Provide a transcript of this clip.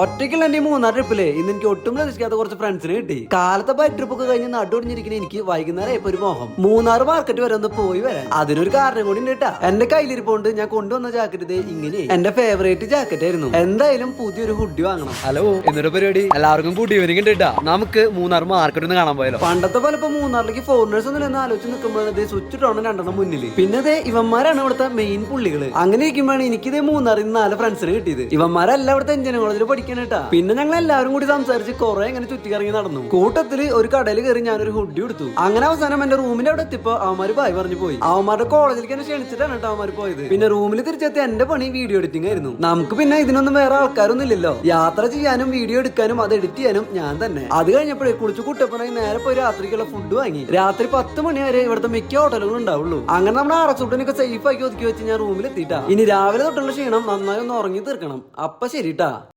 ഒറ്റയ്ക്കുള്ള എന്റെ മൂന്നാർ ട്രിപ്പിൽ ഇന്ന് എനിക്ക് ഒട്ടും പ്രതീക്ഷിക്കാത്ത കുറച്ച് ഫ്രണ്ട്സിനെ കിട്ടി. കാലത്തെ ബൈക്ക് ട്രിപ്പ് ഒക്കെ കഴിഞ്ഞ് നടുവടിഞ്ഞിരിക്കുന്ന എനിക്ക് വൈകുന്നേരം ഇപ്പൊ ഒരു മോഹം. മൂന്നാർ മാർക്കറ്റ് വരെ ഒന്ന് പോയി വരാൻ. അതിനൊരു കാരണം കൂടി ഉണ്ട് കേട്ടാ എന്റെ കയ്യിലിരിപ്പോണ്ട് ഞാൻ കൊണ്ടുവന്ന ജാക്കറ്റ് ഇത് ഇങ്ങനെ. എന്റെ ഫേവറേറ്റ് ജാക്കറ്റ് ആയിരുന്നു. എന്തായാലും പുതിയൊരു ഹുഡി വാങ്ങണം. ഹലോ എന്നൊരു പരിപാടി. എല്ലാവർക്കും കൂടി ഇവനിങ് ഉണ്ട് നമുക്ക് മൂന്നാർ മാർക്കറ്റ് ഒന്ന് കാണാൻ പോയാലോ? പണ്ടത്തെ പോലെ ഇപ്പൊ മൂന്നാറിലേക്ക് ഫോറിനേഴ്സ് ഒന്നും എന്ന് ആലോചിച്ച് നിൽക്കുമ്പോഴാണ് ഇത് സ്വിച്ച് ഇട്ടാണ് രണ്ടെണ്ണം മുന്നിൽ പിന്നെ ദേ ഇവന്മാരാണ് ഇവിടുത്തെ മെയിൻ പുള്ളികൾ. അങ്ങനെ ഇരിക്കുമ്പോഴാണ് എനിക്കിത് മൂന്നാറിൽ നാല് ഫ്രണ്ട്സിന് കിട്ടിയത്. ഇവന്മാരല്ല ഇവിടുത്തെ എഞ്ചിനീയറിംഗ് കോളേജിൽ പഠിക്കാനായിട്ടാ പിന്നെ ഞങ്ങൾ എല്ലാവരും കൂടി സംസാരിച്ച് കുറെ ഇങ്ങനെ ചുറ്റിക്കറങ്ങി നടന്നു. കൂട്ടത്തിൽ ഒരു കടയിൽ കയറി ഞാനൊരു ഹുഡി എടുത്തു അങ്ങനെ അവസാനം എന്റെ റൂമിന്റെ അവിടെ എത്തിയപ്പോ അവന്മാര് ബായ് പറഞ്ഞു പോയി. അവന്മാരുടെ കോളേജിലേക്ക് എന്നെ ക്ഷണിച്ചിട്ടാണ് കേട്ടോ അവന്മാര് പോയത്. പിന്നെ റൂമിൽ തിരിച്ചെത്തി എന്റെ പണി വീഡിയോ എഡിറ്റിംഗ് ആയിരുന്നു. നമുക്ക് പിന്നെ ഇതിനൊന്നും വേറെ ആൾക്കാരൊന്നും ഇല്ലല്ലോ യാത്ര ചെയ്യാനും വീഡിയോ എടുക്കാനും അത് എഡിറ്റ് ചെയ്യാനും ഞാൻ തന്നെ. അത് കഴിഞ്ഞപ്പോഴേ കുളിച്ച് കുട്ടപ്പനായി നേരെ പോയി രാത്രിക്കുള്ള ഫുഡ് വാങ്ങി. രാത്രി പത്ത് മണി വരെ ഇവിടുത്തെ മിക്ക ഹോട്ടലുകളും ഉണ്ടാവുള്ളൂ. അങ്ങനെ നമ്മുടെ അറച്ചൂട്ടനൊക്കെ സേഫ് ആക്കി ഒതുക്കി വെച്ച് ഞാൻ റൂമിൽ എത്തിയിട്ടാ. ഇനി രാവിലെ തൊട്ടുള്ള ക്ഷീണം നന്നായി ഒന്ന് ഉറങ്ങി തീർക്കണം. അപ്പൊ ശരിട്ടാ.